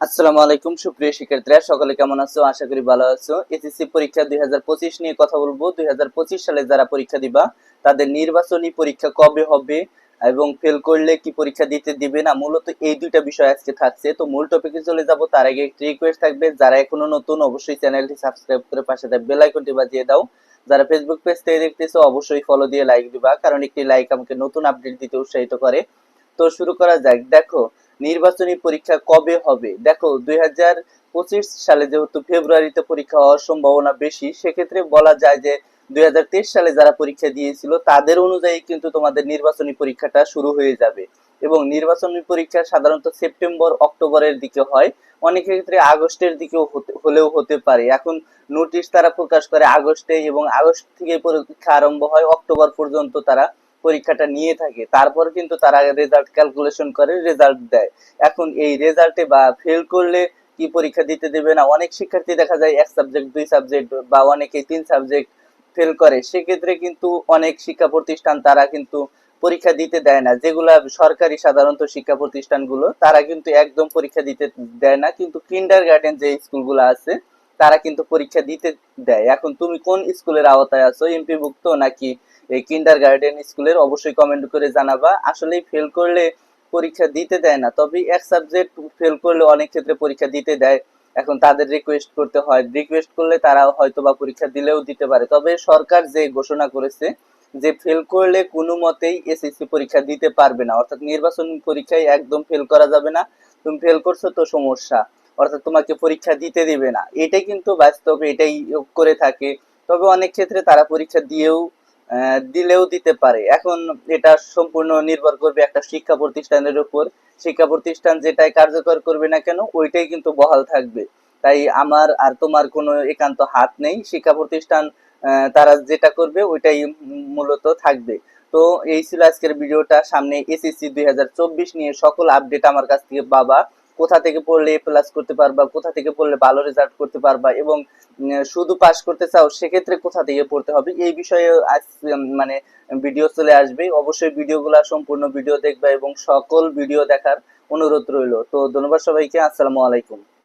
আসসালামু আলাইকুম, সুপ্রিয় শিক্ষার্থীরা, সকলে কেমন আছো? আশা করি ভালো আছো। এসএসসি পরীক্ষা দুই নিয়ে কথা বলব। দুই সালে যারা পরীক্ষা দিবা, তাদের নির্বাচনী পরীক্ষা কবে হবে এবং ফেল করলে কি পরীক্ষা দিতে দিবে না? মূলত এই দুইটা বিষয় আজকে থাকছে। তো মূল টপিকে চলে যাব। তার আগে একটি রিকোয়েস্ট থাকবে। যারা এখনও নতুন, অবশ্যই চ্যানেলটি সাবস্ক্রাইব করে পাশে বেল আইকনটি বাজিয়ে দাও। যারা ফেসবুক পেজ থেকে দেখতেছো, অবশ্যই ফলো দিয়ে লাইক দিবা। কারণ একটি লাইক আমাকে নতুন আপডেট দিতে উৎসাহিত করে। তো শুরু করা যাক। দেখো নির্বাচনী পরীক্ষা কবে হবে? দেখো, দুই সালে যেহেতু ফেব্রুয়ারিতে পরীক্ষা হওয়ার সম্ভাবনা বেশি, সেক্ষেত্রে বলা যায় যে দুই সালে যারা পরীক্ষা দিয়েছিল, তাদের অনুযায়ী কিন্তু তোমাদের নির্বাচনী পরীক্ষাটা শুরু হয়ে যাবে। এবং নির্বাচনী পরীক্ষা সাধারণত সেপ্টেম্বর, অক্টোবরের দিকে হয়। অনেক ক্ষেত্রে আগস্টের দিকেও হলেও হতে পারে। এখন নোটিশ তারা প্রকাশ করে আগস্টে এবং আগস্ট থেকে পরীক্ষা আরম্ভ হয় অক্টোবর পর্যন্ত তারা পরীক্ষাটা নিয়ে থাকে, তারপর কিন্তু তারা রেজাল্ট ক্যালকুলেশন করে রেজাল্ট দেয়। এখন এই রেজাল্টে বা ফেল করলে কি পরীক্ষা দিতে দেবে না? অনেক শিক্ষার্থী দেখা যায় এক সাবজেক্ট দুই সাবজেক্ট বা অনেকে তিন সাবজেক্ট ফেল করে। সেক্ষেত্রে কিন্তু অনেক শিক্ষা প্রতিষ্ঠান তারা কিন্তু পরীক্ষা দিতে দেয় না। যেগুলা সরকারি সাধারণত শিক্ষা প্রতিষ্ঠানগুলো, তারা কিন্তু একদম পরীক্ষা দিতে দেয় না। কিন্তু কিন্ডার গার্ডেন যে স্কুলগুলো আছে তারা কিন্তু পরীক্ষা দিতে দেয়। এখন তুমি কোন স্কুলের আওতায় আছো? এমপিভুক্ত নাকি এই কিন্ডার গার্ডেন স্কুলের? অবশ্যই কমেন্ট করে জানাবা। আসলেই ফেল করলে পরীক্ষা দিতে দেয় না। তবে এক সাবজেক্ট ফেল করলে অনেক ক্ষেত্রে পরীক্ষা দিতে দেয়। এখন তাদের রিকোয়েস্ট করতে হয়। রিকোয়েস্ট করলে তারা হয়তো বা পরীক্ষা দিলেও দিতে পারে। তবে সরকার যে ঘোষণা করেছে যে ফেল করলে কোনো মতেই এসএসসি পরীক্ষা দিতে পারবে না। অর্থাৎ নির্বাচন পরীক্ষায় একদম ফেল করা যাবে না। তুমি ফেল করছ তো সমস্যা। অর্থাৎ তোমাকে পরীক্ষা দিতে দিবে না। এটাই কিন্তু বাস্তব, এটাই করে থাকে। তবে অনেক ক্ষেত্রে তারা পরীক্ষা দিয়েও দিলেও দিতে পারে। এখন এটা সম্পূর্ণ নির্ভর করবে একটা শিক্ষা প্রতিষ্ঠানের উপর। শিক্ষা প্রতিষ্ঠান যেটাই কার্যকর করবে না কেন, ওইটাই কিন্তু বহাল থাকবে। তাই আমার আর তোমার কোনো একান্ত হাত নেই। শিক্ষা প্রতিষ্ঠান তারা যেটা করবে, ওইটাই মূলত থাকবে। তো এই ছিল আজকের ভিডিওটা। সামনে এসএসসি দুই হাজার চব্বিশ নিয়ে সকল আপডেট আমার কাছ থেকে পাবা। কোথা থেকে পড়লে এ প্লাস করতে পারবা, কোথা থেকে পড়লে ভালো রেজাল্ট করতে পারবা এবং শুধু পাস করতে চাও, সেক্ষেত্রে কোথা থেকে পড়তে হবে? এই বিষয়ে আজ মানে ভিডিও চলে আসবে। অবশ্যই ভিডিওগুলো, সম্পূর্ণ ভিডিও দেখবা এবং সকল ভিডিও দেখার অনুরোধ রইল। তো ধন্যবাদ সবাইকে। আসসালামু আলাইকুম।